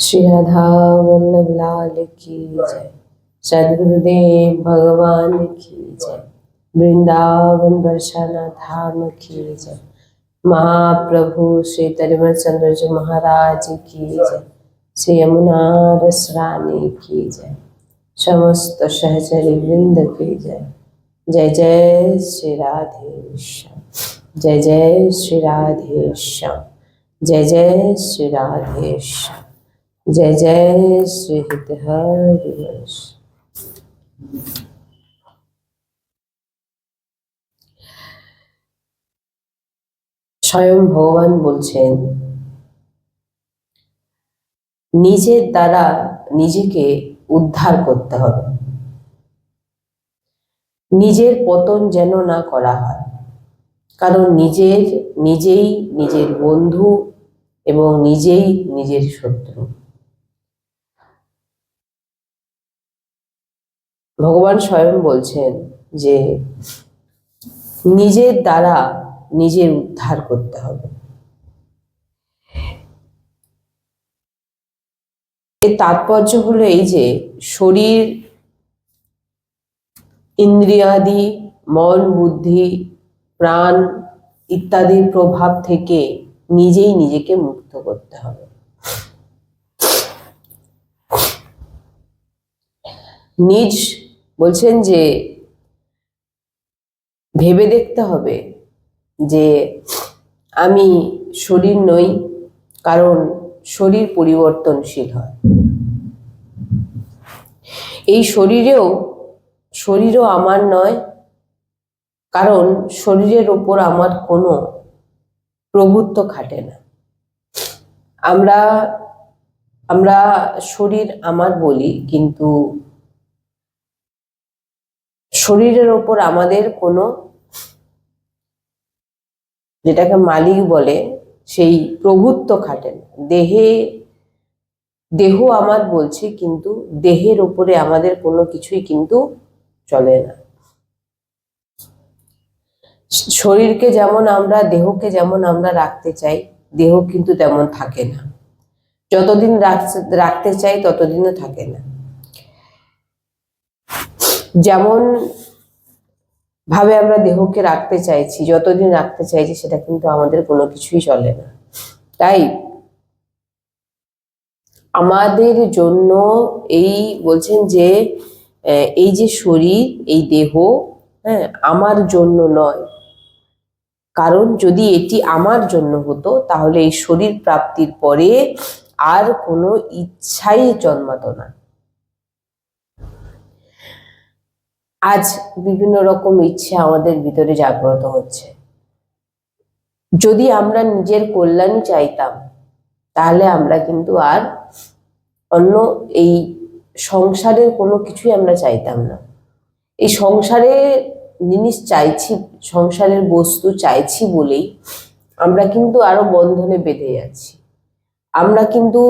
श्री राधा वल्लभ लाल की जय। सदगुरुदेव भगवान की जय। वृंदावन बरसाना धाम की जय। महाप्रभु श्री तरिवर चंद्र जी महाराज की जय। श्री यमुना रस रानी की जय। समस्त सहचरी वृंद की जय। जय जय श्री राधे श्याम। जय जय श्री राधे श्याम। जय जय श्री राधे श्याम। জয় জয় শ্রী হৃদহারি স্বয়ং ভগবান বলছেন, নিজের দ্বারা নিজেকে উদ্ধার করতে হবে। নিজের পতন যেন না করা হয়। কারণ নিজের নিজেই নিজের বন্ধু এবং নিজেই নিজের শত্রু। ভগবান স্বয়ং বলছেন যে নিজের দ্বারা নিজের উদ্ধার করতে হবে। তাৎপর্য হলো এই যে শরীর, ইন্দ্রিয়াদি, মন, বুদ্ধি, প্রাণ ইত্যাদির প্রভাব থেকে নিজেই নিজেকে মুক্ত করতে হবে। নিজ বলছেন যে ভেবে দেখতে হবে যে আমি শরীর নই, কারণ শরীর পরিবর্তনশীল হয়। এই শরীরেও, শরীরও আমার নয়, কারণ শরীরের ওপর আমার কোনো প্রভুত্ব খাটে না। আমরা আমরা শরীর আমার বলি, কিন্তু শরীরের ওপর আমাদের কোনো যেটাকে মালিক বলে, সেই প্রভুত্ব খাটে না। দেহে, দেহ আমার বলছে, কিন্তু দেহের ওপরে আমাদের কোনো কিছুই কিন্তু চলে না। শরীরকে যেমন আমরা, দেহকে যেমন আমরা রাখতে চাই, দেহ কিন্তু তেমন থাকে না। যতদিন রাখতে চাই, ততদিনও থাকে না। যেমন ভাবে আমরা দেহকে রাখতে চাইছি, যতদিন রাখতে চাইছি, সেটা কিন্তু আমাদের কোনো কিছুই চলে না। তাই আমাদের জন্য এই বলছেন যে এই যে শরীর, এই দেহ হ্যাঁ আমার জন্য নয়। কারণ যদি এটি আমার জন্য হতো, তাহলে এই শরীর প্রাপ্তির পরে আর কোনো ইচ্ছাই জন্মাতো না। আজ বিভিন্ন রকম ইচ্ছে আমাদের ভিতরে জাগ্রত হচ্ছে। যদি আমরা নিজের কল্যাণ চাইতাম, তাহলে আমরা কিন্তু আর অন্য এই সংসারের কোনো কিছুই আমরা চাইতাম না। এই সংসারে জিনিস চাইছি, সংসারের বস্তু চাইছি বলেই আমরা কিন্তু আরও বন্ধনে বেঁধে যাচ্ছি আমরা কিন্তু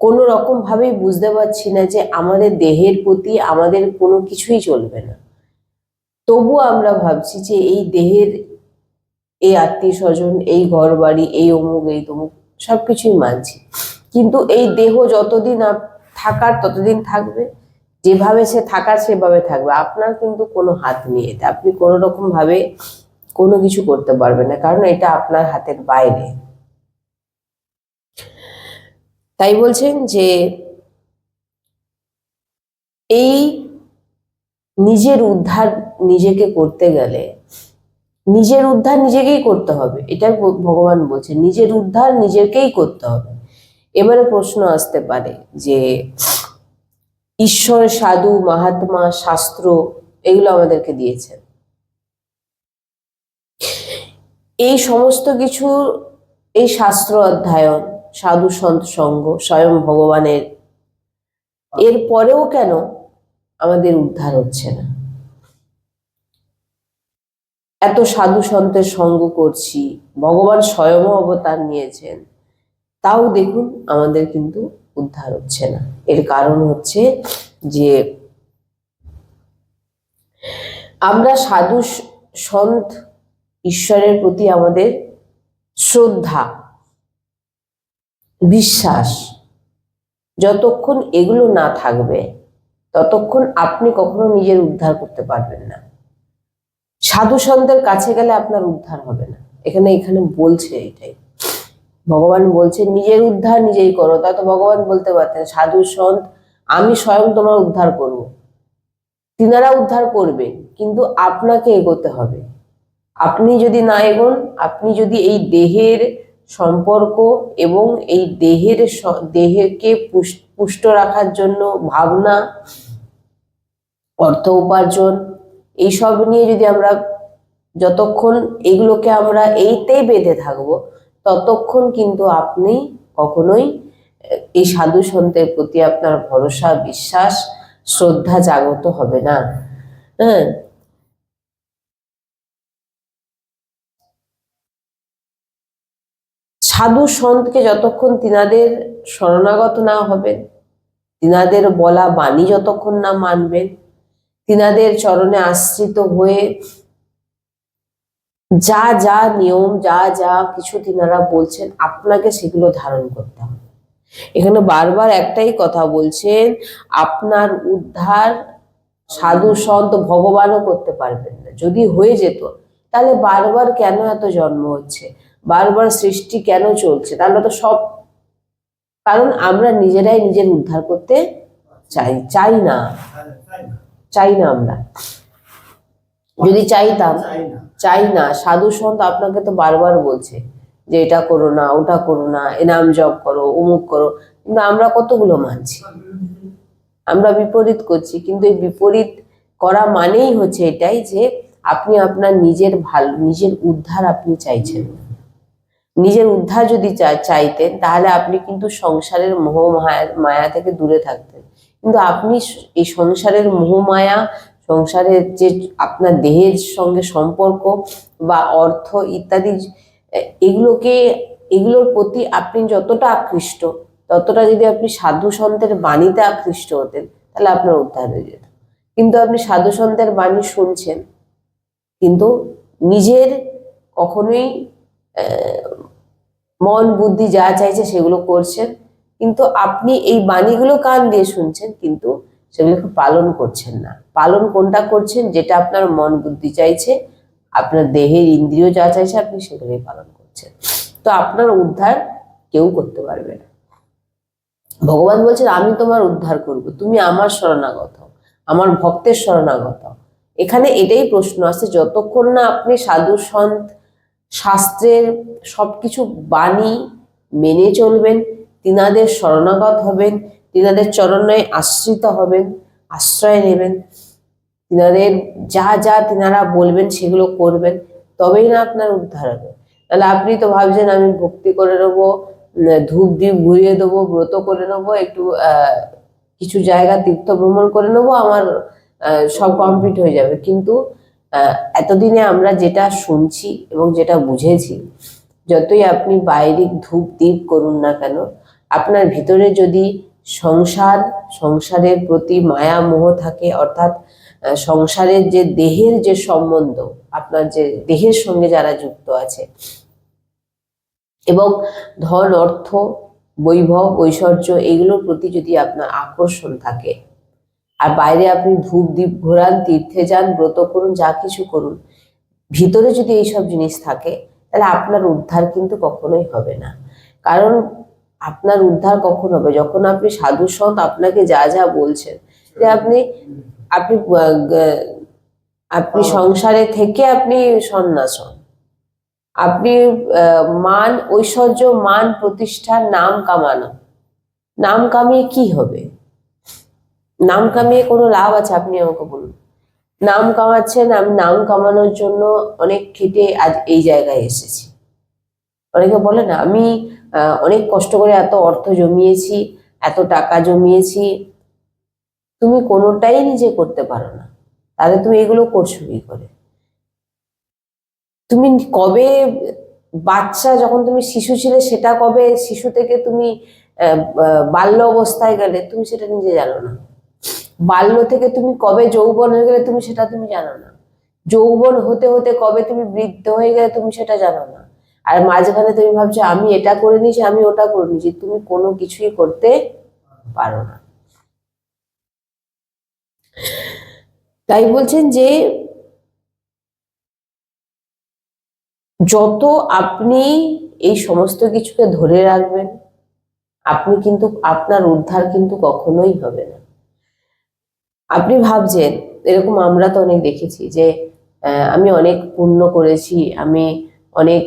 কোনো রকম ভাবেই বুঝতে পারছি না যে আমাদের দেহের প্রতি আমাদের কোনো কিছুই চলবে না। তবু আমরা ভাবছি যে এই দেহের, এই আত্মীয় স্বজন এই ঘর বাড়ি এই অমুক, এই তমুক সব কিছুই মানছি। কিন্তু এই দেহ যতদিন থাকার ততদিন থাকবে, যেভাবে সে থাকার সেভাবে থাকবে। আপনার কিন্তু কোনো হাত নেই আপনি কোনো রকম ভাবে কোনো কিছু করতে পারবেন না। কারণ এটা আপনার হাতের বাইরে। তাই বলছেন যে এই নিজের উদ্ধার নিজেকে করতে গেলে, নিজের উদ্ধার নিজেকেই করতে হবে এটা ভগবান বলছে নিজের উদ্ধার নিজেকেই করতে হবে। এবারে প্রশ্ন আসতে পারে যে ঈশ্বর, সাধু, মহাত্মা, শাস্ত্র এগুলো আমাদেরকে দিয়েছেন। এই সমস্ত কিছু এই শাস্ত্র অধ্যয়ন সাধু সন্ত সঙ্গ, স্বয়ং ভগবানের। এর পরেও কেন আমাদের উদ্ধার হচ্ছে না? এত সাধু সন্তের সঙ্গ করছি, ভগবান স্বয়ং অবতার নিয়েছেন, তাও দেখুন আমাদের কিন্তু উদ্ধার হচ্ছে না। এর কারণ হচ্ছে যে আমরা সাধু সন্ত ঈশ্বরের প্রতি আমাদের শ্রদ্ধা বিশ্বাস। যতক্ষণ এগুলো না থাকবে, ততক্ষণ আপনি কখনো নিজের উদ্ধার করতে পারবেন না। সাধু সন্তের কাছে গেলে আপনার উদ্ধার হবে না। এখানে এখানে বলছে এটাই। ভগবান বলছে, নিজের উদ্ধার নিজেই করো। তা তো ভগবান বলতে পারতেন, সাধু সন্ত, আমি স্বয়ং তোমার উদ্ধার করব। তিনারা উদ্ধার করবে কিন্তু আপনাকে এগোতে হবে। আপনি যদি না এগোন, আপনি যদি এই দেহের সম্পর্ক এবং এই দেহের দেহকে পুষ- পুষ্ট রাখার জন্য ভাবনা, অর্থ উপার্জন, এইসব নিয়ে যদি আমরা যতক্ষণ এগুলোকে আমরা এইতেই বেঁধে থাকব, ততক্ষণ কিন্তু আপনি কখনোই এই সাধু সন্তের প্রতি আপনার ভরসা, বিশ্বাস, শ্রদ্ধা জাগ্রত হবে না। হ্যাঁ? সাধু সন্তকে যতক্ষণ তিনাদের শরণাগত না হবেন তিনাদের বলা বাণী যতক্ষণ না মানবেন তিনাদের চরণে আশ্রিত হয়ে যা যা নিয়ম, যা যা কিছু তিনারা বলছেন, আপনাকে সেগুলো ধারণ করতে হবে। এখানে বারবার একটাই কথা বলছেন, আপনার উদ্ধার সাধু সন্ত ভগবানও করতে পারবেন না। যদি হয়ে যেত, তাহলে বারবার কেন এত জন্ম হচ্ছে? বারবার সৃষ্টি কেন চলছে? তাহলে তো সব কারণ আমরা নিজেরাই নিজের উদ্ধার করতে চাই চাই না। চাই না আমরা। যদি চাইতাম চাই না সাধু সন্ত আপনাকে তো বারবার বলছে যে এটা করো না ওটা করো না এনাম জপ করো অমুক করো। কিন্তু আমরা কতগুলো মানছি? আমরা বিপরীত করছি কিন্তু এই বিপরীত করা মানেই হচ্ছে এটাই যে আপনি আপনার নিজের ভালো নিজের উদ্ধার আপনি চাইছেন। নিজের উদ্ধার যদি চাইতেন, তাহলে আপনি কিন্তু সংসারের মোহ মায়া থেকে দূরে থাকতেন। কিন্তু আপনি এই সংসারের মোহ মায়া, সংসারের যে আপনার দেহের সঙ্গে সম্পর্ক বা অর্থ ইত্যাদি এগুলোকে, এগুলোর প্রতি আপনি যতটা আকৃষ্ট, ততটা যদি আপনি সাধু সন্তের বাণীতে আকৃষ্ট হতেন, তাহলে আপনার উদ্ধার হয়ে যেত। কিন্তু আপনি সাধু সন্তের বাণী শুনছেন, কিন্তু নিজের কখনোই মন, বুদ্ধি যা চাইছে সেগুলো করছেন। কিন্তু আপনি এই বাণীগুলো কান দিয়ে শুনছেন, কিন্তু সেগুলোকে পালন করছেন না। পালন কোনটা করছেন? যেটা আপনার মন, বুদ্ধি চাইছে, আপনার দেহের ইন্দ্রিয় যা চাইছে আপনি সেগুলোই পালন করছেন। তো আপনার উদ্ধার কেউ করতে পারবে না। ভগবান বলছেন, আমি তোমার উদ্ধার করব। তুমি আমার শরণাগত, আমার ভক্তের শরণাগত। এখানে এটাই প্রশ্ন আছে যতক্ষণ না আপনি সাধু সন্ত শাস্ত্রের সব কিছু বাণী মেনে চলবেন, তিনাদের শরণাগত হবেন, তিনাদের চরণে আশ্রিত হবেন, আশ্রয় নেবেন। তিনাদের যা যা তিনারা বলবেন সেগুলো করবেন, তবেই না আপনার উদ্ধার হবে। তাহলে আপনি তো ভাবছেন আমি ভক্তি করে নেব ধূপ দ্বীপ ঘুরিয়ে দেবো, ব্রত করে নেব, একটু কিছু জায়গা তীর্থ ভ্রমণ করে নেব, আমার সব কমপ্লিট হয়ে যাবে। কিন্তু এতদিনে আমরা যেটা শুনছি এবং যেটা বুঝেছি, যতই আপনি বাইরে ধূপ দ্বীপ করুন না কেন, আপনার ভিতরে যদি সংসার, সংসারের প্রতি মায়া মোহ থাকে, অর্থাৎ সংসারের যে দেহের যে সম্বন্ধ, আপনার যে দেহের সঙ্গে যারা যুক্ত আছে, এবং ধন, অর্থ, বৈভব, ঐশ্বর্য, এগুলোর প্রতি যদি আপনার আকর্ষণ থাকে আর বাইরে আপনি ধূপ দ্বীপ ঘোরান তীর্থে যান ব্রত করুন যা কিছু করুন ভিতরে যদি এইসব জিনিস থাকে তাহলে আপনার উদ্ধার কিন্তু কখনোই হবে না। কারণ আপনার উদ্ধার কখন হবে? যখন আপনি সাধু সন্ত আপনাকে যা যা বলছেন যে আপনি আপনি আপনি সংসারে থেকে আপনি সন্ন্যাস হন আপনি আহ, মান ঐশ্বর্য মান প্রতিষ্ঠার নাম কামানো। নাম কামিয়ে কি হবে? নাম কামিয়ে কোনো লাভ আছে? আপনি আমাকে বলুন। নাম কামাচ্ছেন আমি নাম কামানোর জন্য অনেক খেটে আজ এই জায়গায় এসেছি। অনেকে বলে না, আমি অনেক কষ্ট করে এত অর্থ জমিয়েছি, এত টাকা জমিয়েছি। তুমি কোনোটাই নিজে করতে পারো না। তাহলে তুমি এগুলো করছ কি করে? তুমি কবে বাচ্চা যখন তুমি শিশু ছিলে, সেটা কবে শিশু থেকে তুমি বাল্য অবস্থায় গেলে, তুমি সেটা নিজে জানো না। বাল্য থেকে তুমি কবে যৌবন হয়ে গেলে তুমি সেটা তুমি জানো না। যৌবন হতে হতে কবে তুমি বৃদ্ধ হয়ে গেলে তুমি সেটা জানো না। আর মাঝখানে তুমি ভাবছ, আমি এটা করে নিয়েছি, আমি ওটা করে নিয়েছি, তুমি কোনো কিছুই করতে পারো না। তাই বলছেন যে, যত আপনি এই সমস্ত কিছুকে ধরে রাখবেন, আপনি কিন্তু, আপনার উদ্ধার কিন্তু কখনোই হবে না। আপনি ভাবছেন, এরকম আমরা তো অনেক দেখেছি যে আমি অনেক পুণ্য করেছি, আমি অনেক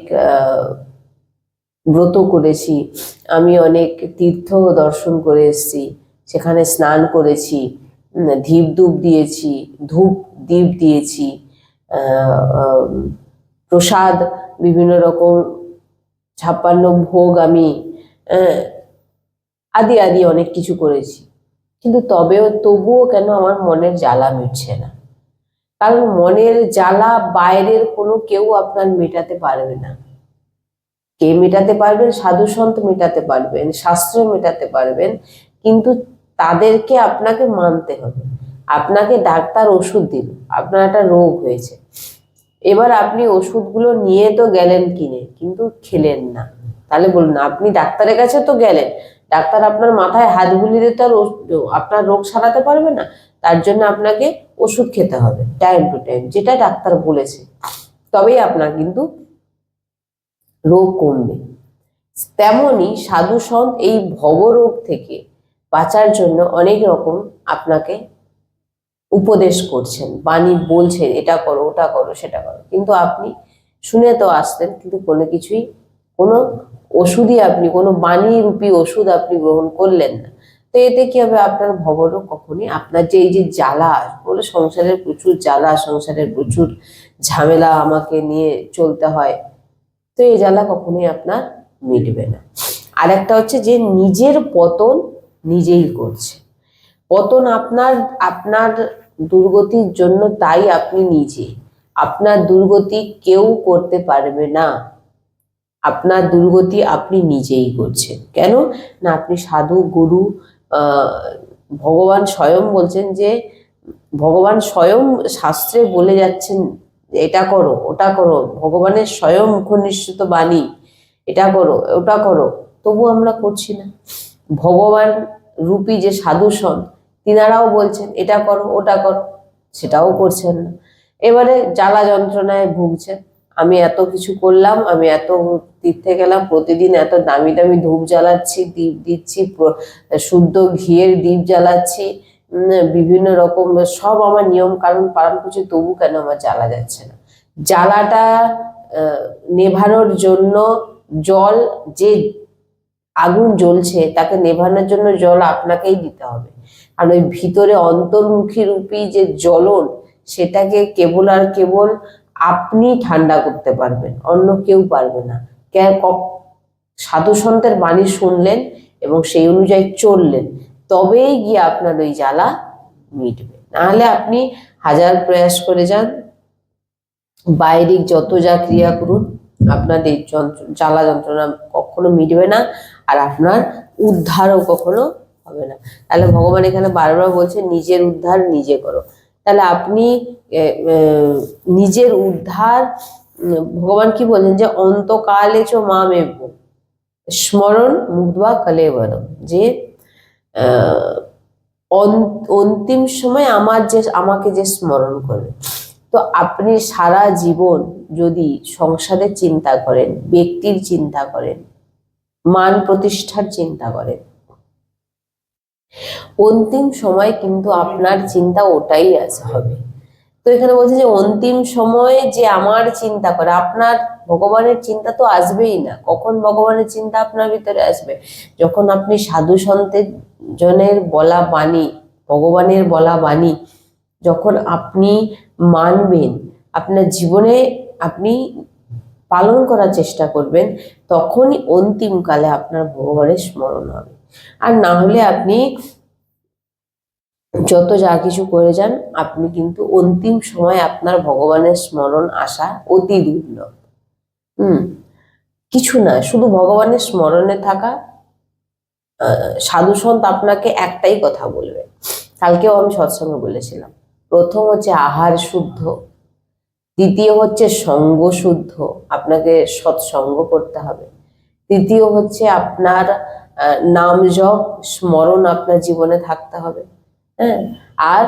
ব্রত করেছি, আমি অনেক তীর্থ দর্শন করে এসেছি, সেখানে স্নান করেছি ধীপ ধূপ দিয়েছি, ধূপ দীপ দিয়েছি প্রসাদ, বিভিন্ন রকম ছাপ্পান্ন ভোগ আমি আদি আদি অনেক কিছু করেছি। কিন্তু তবেও তবুও কেন আমার মনের জ্বালা মিটছে না? কারণ মনের জ্বালা বাইরের কোনো কেউ আপনার মেটাতে পারবে না। কে মেটাতে পারবেন? সাধু সন্ত মেটাতে পারবেন, শাস্ত্র মেটাতে পারবেন, কিন্তু তাদেরকে আপনাকে মানতে হবে। আপনাকে ডাক্তার ওষুধ দিল আপনার একটা রোগ হয়েছে। এবার আপনি ওষুধগুলো নিয়ে তো গেলেন কিনে, কিন্তু খেলেন না। তাহলে বলুন, আপনি ডাক্তারের কাছে তো গেলেন ডাক্তার আপনার মাথায় হাত বুলিয়ে তো আর আপনার রোগ সারাতে পারবে না, তার জন্য আপনাকে ওষুধ খেতে হবে টাইম টু টাইম যেটা ডাক্তার বলেছে। তবেই আপনার কিন্তু রোগ কমবে। তেমনি সাধু সন্ত এই ভবরোগ থেকে বাঁচার জন্য অনেক রকম আপনাকে উপদেশ করছেন, বাণী বলছেন, এটা করো, ওটা করো, সেটা করো। কিন্তু আপনি শুনে তো আসতেন, কিন্তু কোনো কিছুই, কোনো ওষুধই আপনি, কোনো বাণী রূপী ওষুধ আপনি গ্রহণ করলেন না। তো এতে কি হবে? আপনার ভবনও কখনই, আপনার যে এই যে জ্বালা, বলে সংসারের প্রচুর জ্বালা, সংসারের প্রচুর ঝামেলা আমাকে নিয়ে চলতে হয়, তো এই জ্বালা কখনোই আপনার মিটবে না। আর একটা হচ্ছে যে নিজের পতন নিজেই করছে। পতন আপনার আপনার দুর্গতির জন্য তাই আপনি নিজে। আপনার দুর্গতি কেউ করতে পারবে না। আপনার দুর্গতি আপনি নিজেই করছেন। কেন? না, আপনি সাধু, গুরু ভগবান স্বয়ং বলছেন যে, ভগবান স্বয়ং শাস্ত্রে বলে যাচ্ছেন, এটা করো, ওটা করো। ভগবানের স্বয়ং মুখনিশ্চিত বাণী, এটা করো, ওটা করো। তবু আমরা করছি না। ভগবান রূপী যে সাধু সন তিনারাও বলছেন, এটা করো, ওটা করো। সেটাও করছেন না। এবারে জ্বালা যন্ত্রণায় ভুগছেন। আমি এত কিছু করলাম, আমি এত তীর্থে গেলাম, প্রতিদিন এত দামি দামি ধূপ জ্বালাচ্ছি, দীপ দিচ্ছি শুদ্ধ ঘিয়ের দীপ জ্বালাচ্ছি বিভিন্ন রকম, সব আমার নিয়ম কারণ পালন করছি, তবু কেন আমার জ্বালা যাচ্ছে না? জ্বালাটা নেভানোর জন্য জল, যে আগুন জ্বলছে, তাকে নেভানোর জন্য জল আপনাকেই দিতে হবে। আর ওই ভিতরে অন্তর্মুখী রূপী যে জ্বলন, সেটাকে কেবল আর কেবল আপনি ঠান্ডা করতে পারবেন, অন্য কেউ পারবে না। সাধু সন্তের বাণী শুনলেন এবং সেই অনুযায়ী চললেন, তবেই গিয়ে আপনার ওই জ্বালা মিটবে। নাহলে আপনি হাজার প্রয়াস করে যান। বাইরিক যত যা ক্রিয়া করুন, আপনার এই জ্বালা যন্ত্রণা কখনো মিটবে না আর আপনার উদ্ধারও কখনো হবে না। তাহলে ভগবান এখানে বারবার বলছে, নিজের উদ্ধার নিজে করো। তাহলে আপনি নিজের উদ্ধার ভগবান কি বলছেন যে অন্তকালে চ মামেব স্মরণ মুগ্ধা কলেবরম যে অন্তিম সময় আমার যে, আমাকে যে স্মরণ করবে। তো আপনি সারা জীবন যদি সংসারের চিন্তা করেন, ব্যক্তির চিন্তা করেন, মান প্রতিষ্ঠার চিন্তা করেন অন্তিম সময় কিন্তু আপনার চিন্তা ওটাই আছে, হবে। তো এখানে বলছে যে, অন্তিম সময়ে যে আমার চিন্তা করে, আপনার ভগবানের চিন্তা তো আসবেই না। কখন ভগবানের চিন্তা আপনার ভিতরে আসবে? যখন আপনি সাধু সন্তের জনের বলা বাণী, ভগবানের বলা বাণী, যখন আপনি মানবেন, আপনার জীবনে আপনি পালন করার চেষ্টা করবেন, তখনই অন্তিমকালে আপনার ভগবানের স্মরণ হবে। আর না হলে আপনি যত যা কিছু করে যান, আপনি কিন্তু অন্তিম সময় আপনার ভগবানের স্মরণ আসা অতি দুর্লভ। হুম, কিছু না, শুধু ভগবানের স্মরণে থাকা সাধু সন্ত আপনাকে একটাই কথা বলবে। কালকেও আমি সৎসঙ্গে বলেছিলাম, প্রথম হচ্ছে আহার শুদ্ধ, দ্বিতীয় হচ্ছে সঙ্গ শুদ্ধ, আপনাকে সৎসঙ্গ করতে হবে। তৃতীয় হচ্ছে আপনার নাম জপ, স্মরণ আপনার জীবনে থাকতে হবে। হ্যাঁ? আর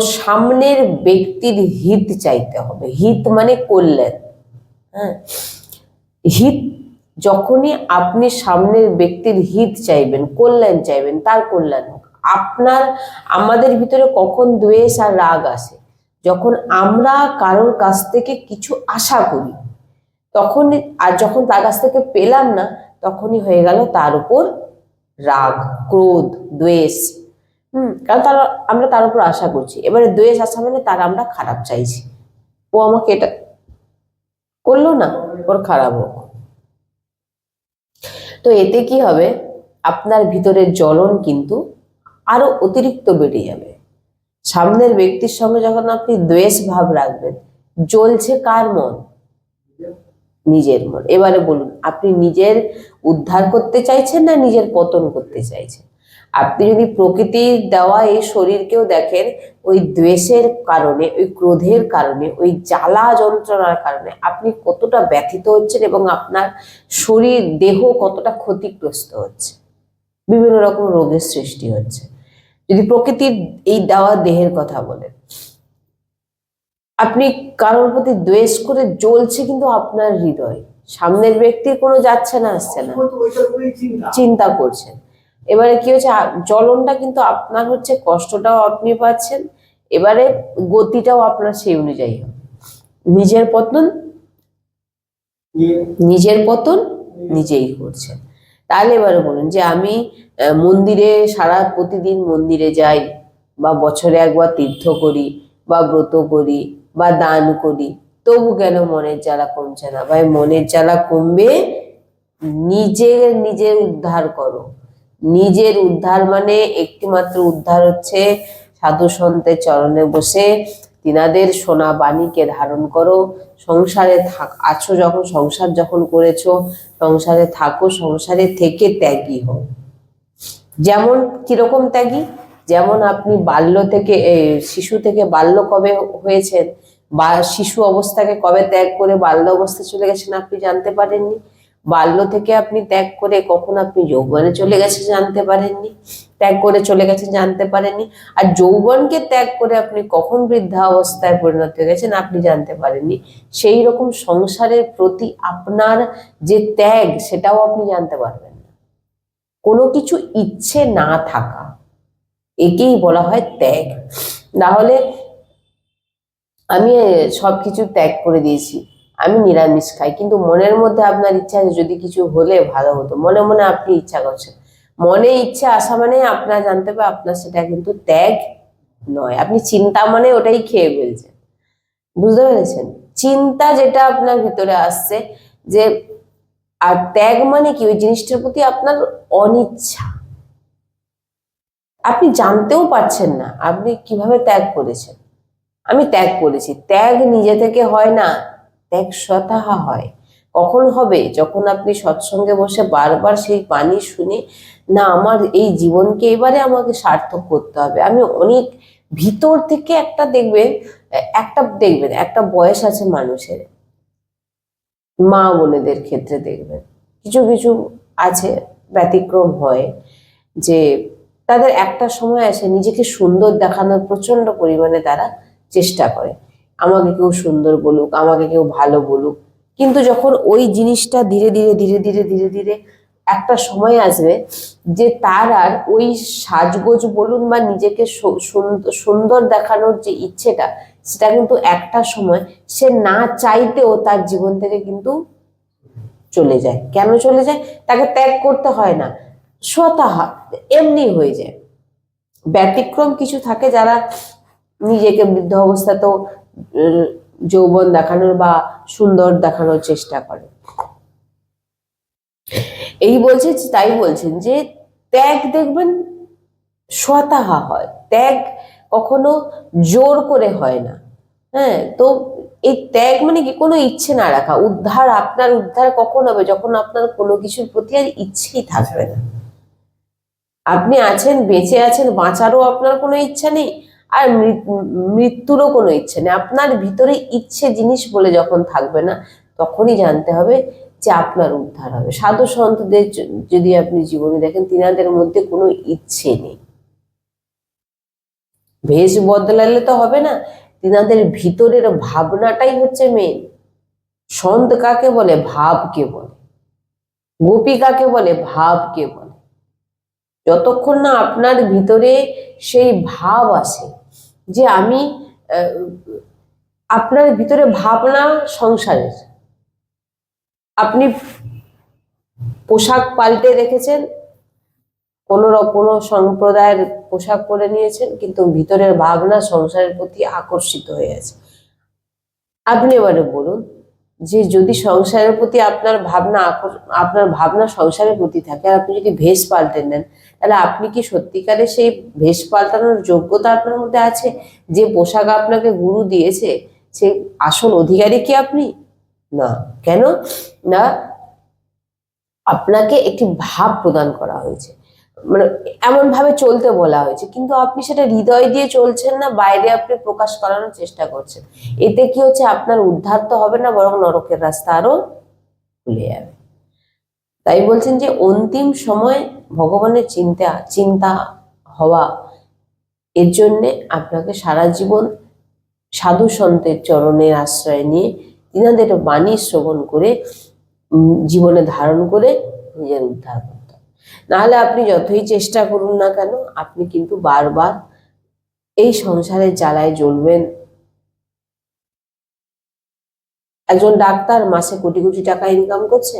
সামনের ব্যক্তির হিত চাইতে হবে। হিত মানে কল্যাণ। হ্যাঁ? হিত যখনই আপনি সামনের ব্যক্তির হিত চাইবেন, কল্যাণ চাইবেন, তার কল্যাণ হোক। আপনার, আমাদের ভিতরে কখন দ্বেষ আর রাগ আসে, যখন আমরা কারোর কাছ থেকে কিছু আশা করি তখন আর যখন তার কাছ থেকে পেলাম না, তখনই হয়ে গেল তার উপর রাগ, ক্রোধ, দ্বেষ। হুম, কারণ তার, আমরা তার উপর আশা করছি। এবারে দ্বেষ আসা মানে তার আমরা খারাপ চাইছি। ও আমাকে এটা করল না, ওর খারাপ হোক। তো এতে কি হবে? আপনার ভিতরের জ্বলন কিন্তু আরও অতিরিক্ত বেড়ে যাবে। সামনের ব্যক্তির সঙ্গে যখন আপনি দ্বেষ ভাব রাখবেন, জ্বলছে কার মন? নিজের মন। এবারে বলুন, আপনি নিজের উদ্ধার করতে চাইছেন না নিজের পতন করতে চাইছেন? আপনি যদি প্রকৃতির দেওয়া এই শরীরকেও দেখেন, ওই দ্বেষের কারণে, ওই ক্রোধের কারণে, ওই জ্বালা যন্ত্রণার কারণে আপনি কতটা ব্যথিত হচ্ছেন এবং আপনার শরীর, দেহ কতটা ক্ষতিগ্রস্ত হচ্ছে? বিভিন্ন রকম রোগের সৃষ্টি হচ্ছে। যদি প্রকৃতির এই দেওয়া দেহের কথা বলেন আপনি কারোর প্রতি দ্বেষ করে জ্বলছে কিন্তু আপনার হৃদয়। সামনের ব্যক্তির কোনো যাচ্ছে না আসছে না। চিন্তা। করছেন। এবারে কি হচ্ছে? জ্বলনটা কিন্তু আপনার হচ্ছে কষ্টটাও আপনি পাচ্ছেন। এবারে গতিটাও আপনার সেই অনুযায়ী হবে। নিজের পতন নিজের পতন নিজেই করছেন তাহলে এবারে বলুন যে আমি মন্দিরে সারা প্রতিদিন মন্দিরে যাই বা বছরে একবার তীর্থ করি বা ব্রত করি বা দান করি। তবু কেন মনের জ্বালা কমছে না? ভাই, মনের জ্বালা কমবে নিজের নিজের উদ্ধার করো। নিজের উদ্ধার মানে একটিমাত্র উদ্ধার হচ্ছে সাধু সন্তের চরণে বসে তিনাদের সোনা বাণীকে ধারণ করো। সংসারে থাক, আছো যখন, সংসার যখন করেছ, সংসারে থাকো, সংসারে থেকে ত্যাগী হও। যেমন কীরকম ত্যাগী? যেমন আপনি বাল্য থেকে শিশু থেকে বাল্য কবে হয়েছেন বা শিশু অবস্থাকে কবে ত্যাগ করে বাল্য অবস্থায় চলে গেছেন আপনি জানতে পারেননি। বাল্য থেকে আপনি ত্যাগ করে কখন আপনি যৌবনে চলে গেছেন জানতে পারেননি। ত্যাগ করে চলে গেছেন জানতে পারেননি। আর যৌবনকে ত্যাগ করে আপনি কখন বৃদ্ধা অবস্থায় পরিণত হয়ে গেছেন আপনি জানতে পারেননি। সেই রকম সংসারের প্রতি আপনার যে ত্যাগ, সেটাও আপনি জানতে পারবেন না। কোনো কিছু ইচ্ছে না থাকা একেই বলা হয় ত্যাগ। না হলে আমি সব কিছু ত্যাগ করে দিয়েছি। আমি নিরামিষ খাই। কিন্তু মনের মধ্যে আপনার ইচ্ছা আছে যদি কিছু হলে ভালো হতো। মনে মনে আপনি ইচ্ছা করছেন। মনে ইচ্ছা আসা মানে আপনার জানতে পারে আপনার সেটা কিন্তু ত্যাগ নয়। আপনি চিন্তা মানে ওটাই খেয়ে ফেলছেন। বুঝতে পেরেছেন? চিন্তা যেটা আপনার ভিতরে আসছে যে, আর ত্যাগ মানে কি? ওই জিনিসটার প্রতি আপনার অনিচ্ছা। আপনি জানতেও পারছেন না আপনি কীভাবে ত্যাগ করেছেন। আমি ত্যাগ করেছি। ত্যাগ নিজে থেকে হয় না, ত্যাগ স্বতঃ হয়। কখন হবে? যখন আপনি সৎসঙ্গে বসে বারবার সেই বাণী শুনে, না, আমার এই জীবনকে এবারে আমাকে সার্থক করতে হবে। আমি অনেক ভিতর থেকে একটা দেখবেন একটা দেখবেন, একটা বয়স আছে মানুষের। মা বোনেদের ক্ষেত্রে দেখবেন। কিছু কিছু আছে ব্যতিক্রম হয় যে তাদের একটা সময় আসে নিজেকে সুন্দর দেখানোর প্রচণ্ড পরিমাণে তারা চেষ্টা করে। আমাকে কেউ সুন্দর বলুক, আমাকে কেউ ভালো বলুক। কিন্তু যখন ওই জিনিসটা ধীরে ধীরে ধীরে ধীরে ধীরে ধীরে একটা সময় আসবে যে তার আর ওই সাজগোজ বলুন বা নিজেকে সুন্দর দেখানোর যে ইচ্ছেটা, সেটা কিন্তু একটা সময় সে না চাইতেও তার জীবন থেকে কিন্তু চলে যায়। কেন চলে যায়? তাকে ত্যাগ করতে হয় না। স্বতঃ এমনি হয়ে যায়। ব্যতিক্রম কিছু থাকে যারা নিজেকে বৃদ্ধ অবস্থাতেও যৌবন দেখানোর বা সুন্দর দেখানোর চেষ্টা করে। এই বলছে তাই বলছেন যে ত্যাগ দেখবেন স্বতঃ হয়। ত্যাগ কখনো জোর করে হয় না। হ্যাঁ তো এই ত্যাগ মানে কি? কোনো ইচ্ছে না রাখা। উদ্ধার, আপনার উদ্ধার কখন হবে? যখন আপনার কোনো কিছুর প্রতি আর ইচ্ছেই থাকবে না। আপনি আছেন, বেঁচে আছেন, বাঁচারও আপনার কোনো ইচ্ছা নেই আর মৃত্যুরও কোনো ইচ্ছে নেই। আপনার ভিতরে ইচ্ছে জিনিস বলে যখন থাকবে না, তখনই জানতে হবে যে আপনার উদ্ধার হবে। সাধু সন্তদের যদি আপনি জীবনে দেখেন, তিনাদের মধ্যে কোনো ইচ্ছে নেই। ভেষ বদলালে তো হবে না, তিনাদের ভিতরের ভাবনাটাই হচ্ছে মেন সন্ত কাকে বলে? ভাবকে বলে। গোপী কাকে বলে? ভাবকে বলে। যতক্ষণ না আপনার ভিতরে সেই ভাব আসে যে আমি আপনার ভিতরে ভাবনা সংসারের। আপনি পোশাক পাল্টে রেখেছেন, কোনো র- কোনো সম্প্রদায়ের পোশাক পরে নিয়েছেন, কিন্তু ভিতরের ভাবনা সংসারের প্রতি আকর্ষিত হয়ে আছে। আপনি এবারে বলুন যে যদি সংসারের প্রতি আপনার ভাবনা আপনার ভাবনা সংসারের প্রতি থাকে, আর আপনি যদি ভেষ পাল্টে নেন তাহলে আপনি কি সত্যিকারে সেই ভেষ পাল্টানোর যোগ্যতা আপনার মধ্যে আছে? যে পোশাক আপনাকে গুরু দিয়েছে, সে আসল অধিকারী কি আপনি? না। কেন? না, আপনাকে একটি ভাব প্রদান করা হয়েছে। মানে এমন ভাবে চলতে বলা হয়েছে। কিন্তু আপনি সেটা হৃদয় দিয়ে চলছেন না, বাইরে আপনি প্রকাশ করানোর চেষ্টা করছেন। এতে কি হচ্ছে? আপনার উদ্ধার তো হবে না, বরং নরকের রাস্তা আরও খুলে যাবে। তাই বলছেন যে অন্তিম সময় ভগবানের চিন্তা চিন্তা হওয়া, এর জন্যে আপনাকে সারা জীবন সাধু সন্তের চরণের আশ্রয় নিয়ে তিনাদের বাণী শ্রবণ করে জীবনে ধারণ করে নিজের উদ্ধার নাহলে আপনি যতই চেষ্টা করুন না কেন, আপনি কিন্তু বারবার এই সংসারের জ্বালায় জ্বলবেন। একজন ডাক্তার মাসে কোটি কোটি টাকা ইনকাম করছে,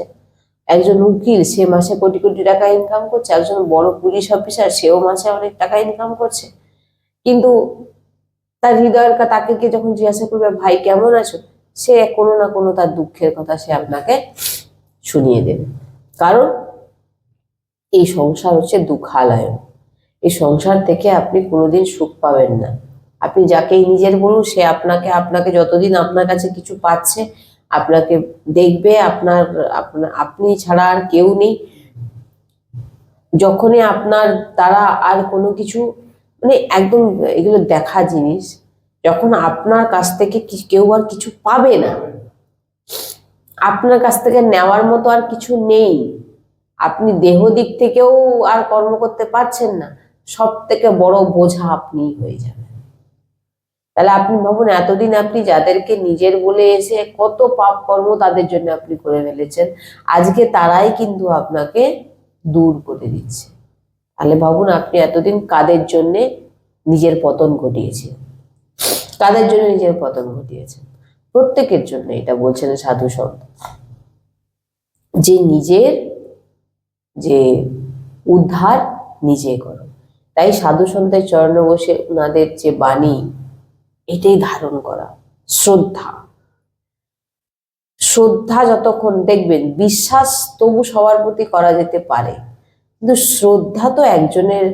একজন উকিল সে মাসে কোটি কোটি টাকা ইনকাম করছে, একজন বড় পুলিশ অফিসার সেও মাসে অনেক টাকা ইনকাম করছে। কিন্তু তার হৃদয়ের তাকে কে যখন জিজ্ঞাসা করবে, ভাই, কেমন আছো? সে কোনো না কোনো তার দুঃখের কথা সে আপনাকে শুনিয়ে দেবে। কারণ এই সংসার হচ্ছে দুঃখালয়ন। এই সংসার থেকে আপনি কোনোদিন সুখ পাবেন না। আপনি যাকেই নিজের বলুন, সে আপনাকে আপনাকে যতদিন আপনার কাছে কিছু পাচ্ছে, আপনাকে দেখবে, আপনার, আপনা- ছাড়া আর কেউ নেই। যখনই আপনার তারা আর কোনো কিছু মানে একদম এগুলো দেখা জিনিস, যখন আপনার কাছ থেকে কেউ আর কিছু পাবে না। আপনার কাছ থেকে নেওয়ার মতো আর কিছু নেই। আপনি দেহ দিক থেকেও আর কর্ম করতে পারছেন না সব থেকে বড় বোঝা আপনি হয়ে যাবেন। তাহলে আপনি ভাবুন, এতদিন আপনি যাদেরকে নিজের বলে এসে কত পাপ কর্ম তাদের জন্য আপনি করে ফেলেছেন, আজকে তারাই কিন্তু আপনাকে দূর করে দিচ্ছে। তাহলে ভাবুন, আপনি এতদিন কাদের জন্য নিজের পতন ঘটিয়েছেন? কাদের জন্য নিজের পতন ঘটিয়েছেন? প্রত্যেকের জন্য এটা বলছেন সাধু সন্ত। যে নিজের যে উদ্ধার নিজে করো। তাই সাধু সন্ধ্যায় চরণে বসে ওনাদের যে বাণী, এটাই ধারণ করা, শ্রদ্ধা। শ্রদ্ধা যতক্ষণ দেখবেন, বিশ্বাস তবু সবার প্রতি করা যেতে পারে। কিন্তু শ্রদ্ধা তো একজনের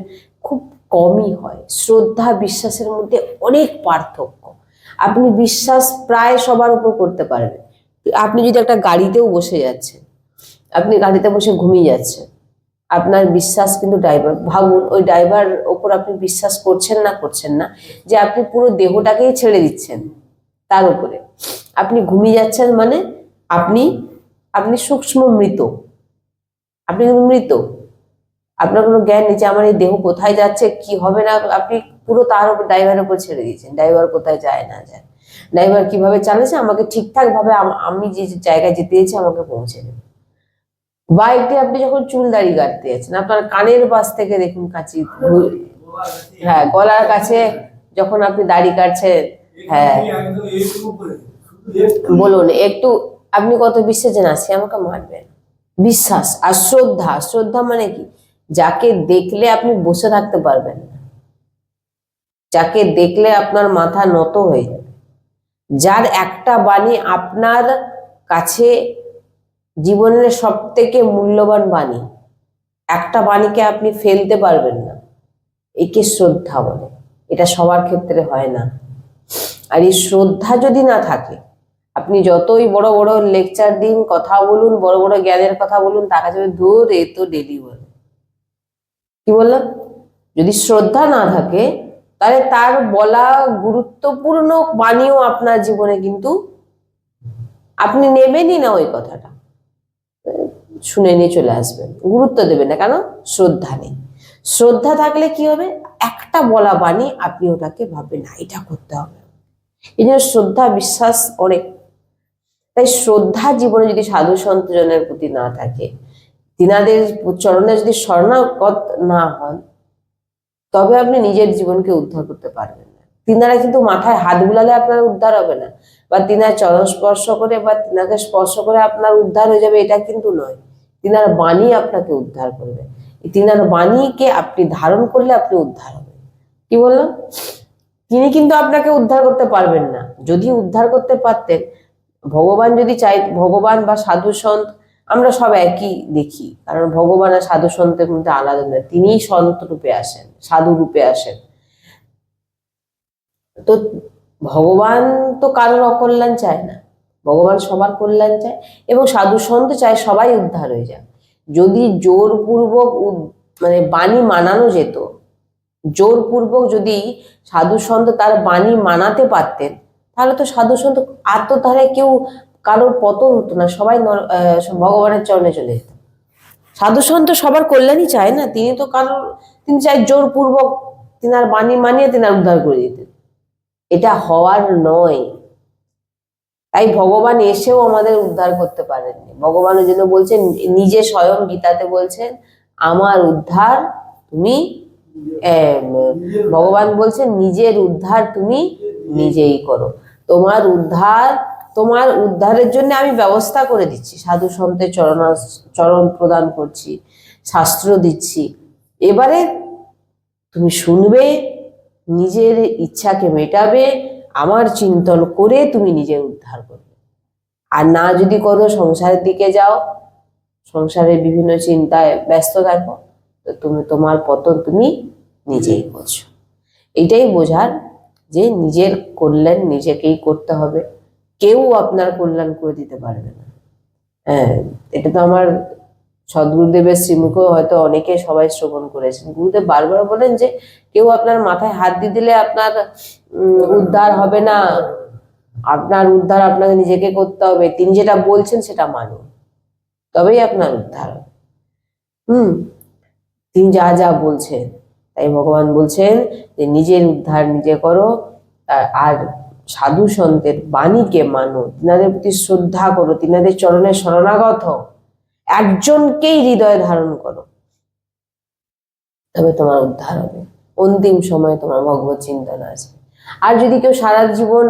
খুব কমই হয়। শ্রদ্ধা বিশ্বাসের মধ্যে অনেক পার্থক্য। আপনি বিশ্বাস প্রায় সবার উপর করতে পারবেন। আপনি যদি একটা গাড়িতেও বসে যাচ্ছেন আপনি গাড়িতে বসে ঘুমিয়ে যাচ্ছেন। আপনার বিশ্বাস কিন্তু ড্রাইভার ভাবুন, ওই ড্রাইভার ওপর আপনি বিশ্বাস করছেন না করছেন না, যে আপনি পুরো দেহটাকেই ছেড়ে দিচ্ছেন তার উপরে। আপনি ঘুমিয়ে যাচ্ছেন মানে আপনি আপনি সূক্ষ্ম মৃত। আপনি মৃত। আপনার কোনো জ্ঞান নেই যে আমার এই দেহ কোথায় যাচ্ছে, কি হবে না, আপনি পুরো তার উপর ড্রাইভারের উপর ছেড়ে দিয়েছেন ড্রাইভার কোথায় যায়, না যায়। ড্রাইভার কীভাবে চালাচ্ছে, আমাকে ঠিকঠাক ভাবে আমি যে যে জায়গায় যেতে চাইছি আমাকে পৌঁছে দেবে। বাইকে আপনি যখন চুল দাড়ি কাটতে যাচ্ছেন, আপনার কানের পাশ থেকে দেখুন কাচি হ্যাঁ গলার কাছে যখন আপনি দাড়ি কাটছেন হ্যাঁ। বলুন, একটু, আপনি কত বিশ্বাসেন আছে, আমাকে মারবেন। বিশ্বাস আর শ্রদ্ধা শ্রদ্ধা মানে কি? যাকে দেখলে আপনি বসে থাকতে পারবেন যাকে দেখলে আপনার মাথা নত হয়ে যাবে। যার একটা বাণী আপনার কাছে জীবনের সব থেকে মূল্যবান বাণী, একটা বাণীকে আপনি ফেলতে পারবেন না। একে শ্রদ্ধা বলে। এটা সবার ক্ষেত্রে হয় না। আর এই শ্রদ্ধা যদি না থাকে, আপনি যতই বড় বড় লেকচার দিন, কথা বলুন, বড় বড় জ্ঞানের কথা বলুন, তার কাছে ধুর, এ তো ডেলি বলে কি বললাম? যদি শ্রদ্ধা না থাকে, তাহলে তার বলা গুরুত্বপূর্ণ বাণীও আপনার জীবনে কিন্তু আপনি নেবেনই না ওই কথাটা। শুনে নিয়ে চলে আসবেন গুরুত্ব দেবেন না, কেন? শ্রদ্ধা নেই। শ্রদ্ধা থাকলে কি হবে? একটা বলা বাণী আপনি ওটাকে ভাববেন না, এটা করতে হবে। এই জন্য শ্রদ্ধা বিশ্বাস অনেক। তাই শ্রদ্ধা জীবনে যদি সাধু সন্তজনের প্রতি না থাকে, তিনাদের চরণে যদি স্বর্ণাগত না হন, তবে আপনি নিজের জীবনকে উদ্ধার করতে পারবেন না। তিনারা কিন্তু মাথায় হাত বুলালে আপনার উদ্ধার হবে না, বা তিনার চরণ স্পর্শ করে বা তিনাকে স্পর্শ করে আপনার উদ্ধার হয়ে যাবে, এটা কিন্তু নয়। তিনার বাণী আপনাকে উদ্ধার করবে। তিনার বাণীকে আপনি ধারণ করলে আপনি উদ্ধার হবেন। কি বললাম তিনি কিন্তু আপনাকে উদ্ধার করতে পারবেন না। যদি উদ্ধার করতে পারতেন, ভগবান যদি চাই, ভগবান বা সাধু সন্ত, আমরা সব একই দেখি। কারণ ভগবান আর সাধু সন্তের মধ্যে আলাদা নয়, তিনিই সন্ত রূপে আসেন, সাধু রূপে আসেন। তো ভগবান তো কারোর অকল্যাণ চায় না। ভগবান সবার কল্যাণ চায় এবং সাধু সন্ত চায় সবাই উদ্ধার হয়ে যাক। যদি জোরপূর্বক মানে বাণী মানানো যেত, জোরপূর্বক যদি সাধু সন্ত তার বাণী মানাতে পারতেন, তাহলে তো সাধু সন্ত তাহলে কেউ কারোর পতন হতো না, সবাই নর- ভগবানের চরণে চলে যেত। সাধু সন্ত সবার কল্যাণই চায় না, তিনি তো কারোর, তিনি চাই জোরপূর্বক তিনার বাণী মানিয়ে তিনার উদ্ধার করে দিতেন এটা হওয়ার নয়। তাই ভগবান এসেও আমাদের উদ্ধার করতে পারেননি। ভগবান ওই জন্য বলছেন, নিজে স্বয়ং গীতাতে বলছেন, আমার উদ্ধার তুমি ভগবান বলছেন, নিজের উদ্ধার তুমি নিজেই করো। তোমার উদ্ধার, তোমার উদ্ধারের জন্য আমি ব্যবস্থা করে দিচ্ছি। সাধু সন্তের চরণ চরণ প্রদান করছি, শাস্ত্র দিচ্ছি। এবারে তুমি শুনবে, নিজের ইচ্ছাকে মেটাবে আমার চিন্তন করে তুমি নিজের উদ্ধার করবে। আর না যদি করো সংসারের দিকে যাও সংসারের বিভিন্ন চিন্তায় ব্যস্ত থাকো তো তুমি তোমার পতন তুমি নিজেই করছ। এটাই বোঝার যে নিজের কল্যাণ নিজেকেই করতে হবে। কেউ আপনার কল্যাণ করে দিতে পারবে না। হ্যাঁ এটা তো আমার সদ্গুরুদেবের শ্রীমুখেও হয়তো অনেকে সবাই শ্রবণ করেছেন। গুরুদেব বারবার বলেন যে কেউ আপনার মাথায় হাত দিয়ে দিলে আপনার উদ্ধার হবে না। আপনার উদ্ধার আপনাকে নিজেকে করতে হবে। তিনি যেটা বলছেন সেটা মানুন। তবেই আপনার উদ্ধার। হুম, তিনি যা যা বলছেন, তাই ভগবান বলছেন যে নিজের উদ্ধার নিজে করো। আর- সাধু সন্তের বাণীকে মানো। তিনাদের প্রতি শ্রদ্ধা করো। তিনাদের চরণে শরণাগত একজনকেই হৃদয়ে ধারণ করো। তবে তোমার উদ্ধার হবে। অন্তিম সময়ে তোমার ভগবত চিন্তন আসবে। আর যদি কেউ সারা জীবন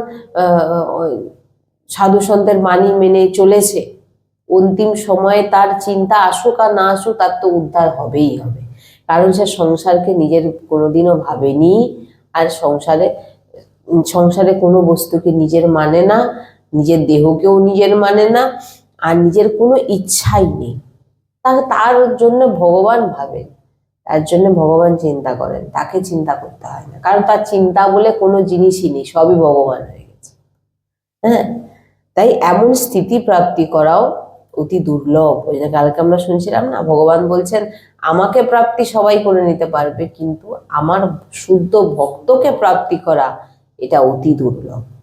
সাধু সন্তের বাণী মেনে চলেছে, অন্তিম সময়ে তার চিন্তা আসুক আর না আসুক, তার তো উদ্ধার হবেই হবে। কারণ সে সংসারকে নিজের কোনোদিনও ভাবেনি, আর সংসারে সংসারে কোনো বস্তুকে নিজের মানে না, নিজের দেহকেও নিজের মানে না, আর নিজের কোনো ইচ্ছাই নেই। তার জন্য ভগবান ভাবেন। তার জন্য ভগবান চিন্তা করেন। তাকে চিন্তা করতে হয় না। কারণ তার চিন্তা বলে কোনো জিনিসই নেই, সবই ভগবান হয়ে গেছে। হ্যাঁ? তাই এমন স্থিতি প্রাপ্তি করাও অতি দুর্লভ। ওই যে কালকে আমরা শুনছিলাম না, ভগবান বলছেন, আমাকে প্রাপ্তি সবাই করে নিতে পারবে, কিন্তু আমার শুদ্ধ ভক্তকে প্রাপ্তি করা এটা অতি দুর্লভ।